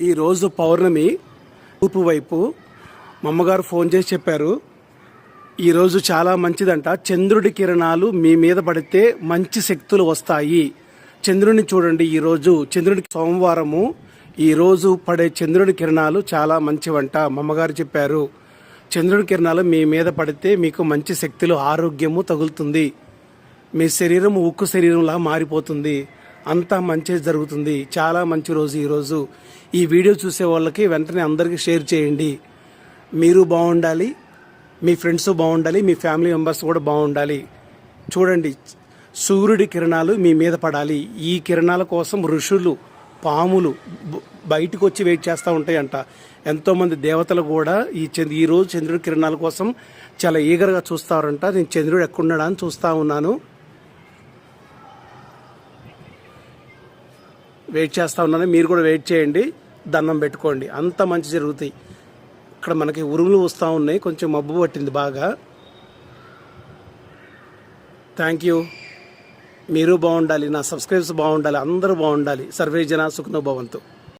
ఈరోజు పౌర్ణమి. తూర్పు వైపు మా అమ్మగారు ఫోన్ చేసి చెప్పారు. ఈరోజు చాలా మంచిదంట. చంద్రుడి కిరణాలు మీ మీద పడితే మంచి శక్తులు వస్తాయి. చంద్రుడిని చూడండి ఈరోజు చంద్రుడికి సోమవారము. ఈరోజు పడే చంద్రుడి కిరణాలు చాలా మంచివంట. మా అమ్మగారు చెప్పారు. చంద్రుడి కిరణాలు మీ మీద పడితే మీకు మంచి శక్తులు ఆరోగ్యము తగులుతుంది. మీ శరీరం ఉక్కు శరీరంలా మారిపోతుంది. అంతా మంచి జరుగుతుంది. చాలా మంచి రోజు ఈరోజు ఈ వీడియో చూసే వాళ్ళకి వెంటనే అందరికీ షేర్ చేయండి. మీరు బాగుండాలి మీ ఫ్రెండ్స్ బాగుండాలి మీ ఫ్యామిలీ మెంబర్స్ కూడా బాగుండాలి. చూడండి సూర్యుడి కిరణాలు మీ మీద పడాలి. ఈ కిరణాల కోసం ఋషులు పాములు బయటకు వచ్చి వెయిట్ చేస్తూ ఉంటాయంట. ఎంతోమంది దేవతలు కూడా ఈ చంద్ర ఈ రోజు చంద్రుడి కిరణాల కోసం చాలా ఈగర్గా చూస్తారంట. నేను చంద్రుడు ఎక్కడున్నాడా అని చూస్తూ ఉన్నాను. వెయిట్ చేస్తూ ఉన్నాను మీరు కూడా వెయిట్ చేయండి. దండం పెట్టుకోండి. అంత మంచి జరుగుతాయి. ఇక్కడ మనకి ఉరుములు వస్తూ ఉన్నాయి. కొంచెం మబ్బు పట్టింది బాగా. థ్యాంక్ యూ మీరు బాగుండాలి. నా సబ్స్క్రైబ్స్ బాగుండాలి. అందరూ బాగుండాలి. సర్వే జన సుఖనో భవంతు.